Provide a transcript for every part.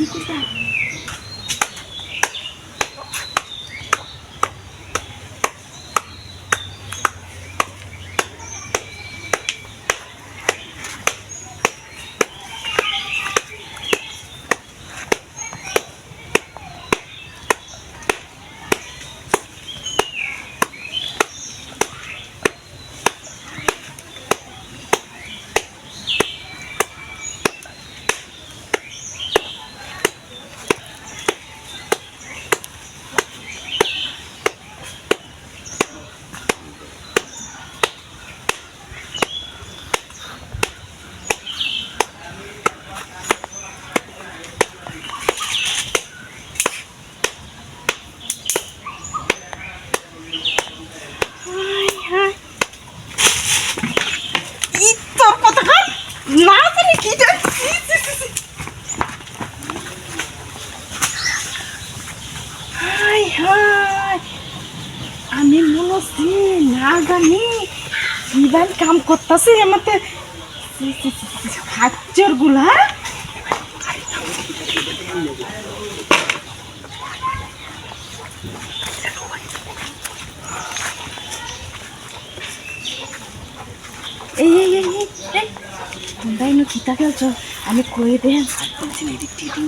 কি করতে ই তোর কথা কার না জানি কি যে হাই হাই আমি মনে হচ্ছি না জানি কিবার কাম করতেছি আমাতে। খাচ্চরগুলা। এই এই এই এই এই। তোমরা এনে কিতা খেলছ? আমি কয়ে দেন।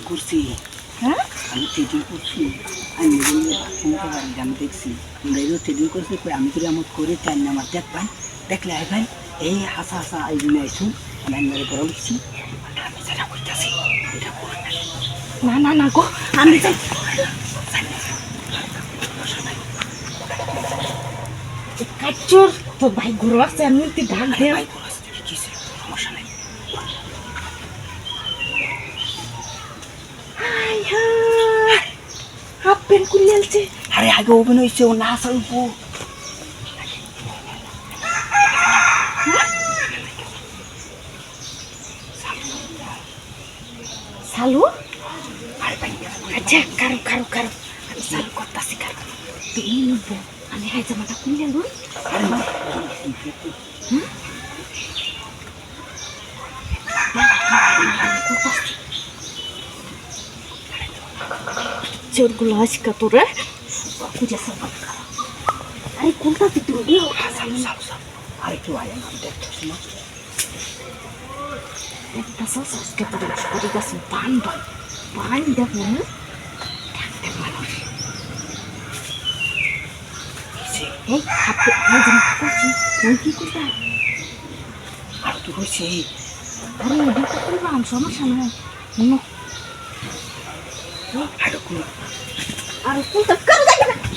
করছি। হ্যাঁ? আমি ট্রেডিং করছি। আমি পারি আমি দেখছি। ট্রেডিং করছি আমি আমার করে দেখ ভাই দেখলে আই ভাই এই হাসা হাসা এই জন্য আইসুন আমি বড় লিখছি আমি যেটা করতেছি। এটা না। না না গো আমি তো ভাই ঘুরো আসছে আমি তুই সমস্যা নাই। প্যান্ট খুলে আলছে আরে, আগে ওপেন হয়েছে, ও না উপর সালু? আরে ভাই আচ্ছা কারও কারও কারও। আমি সালু করতেছি, কারও। তুমি নিব আমি হাই জামাটা খুলে আলু আরে না চোরগুলো আজকা তোরে খুঁজে সাবান আরে কোনটা সালু সালু আরেকটু আয় আমি দেখতেছি না। একটা সস আজকে তোরে করে গেছে বান বান বান দেখো না কিসে এই হাতে হাই জামাটা করছি তুই কি আর হয়েছে আরে সমস্যা নাই। নো আরে কোনো আর কোনটা কারও দেখে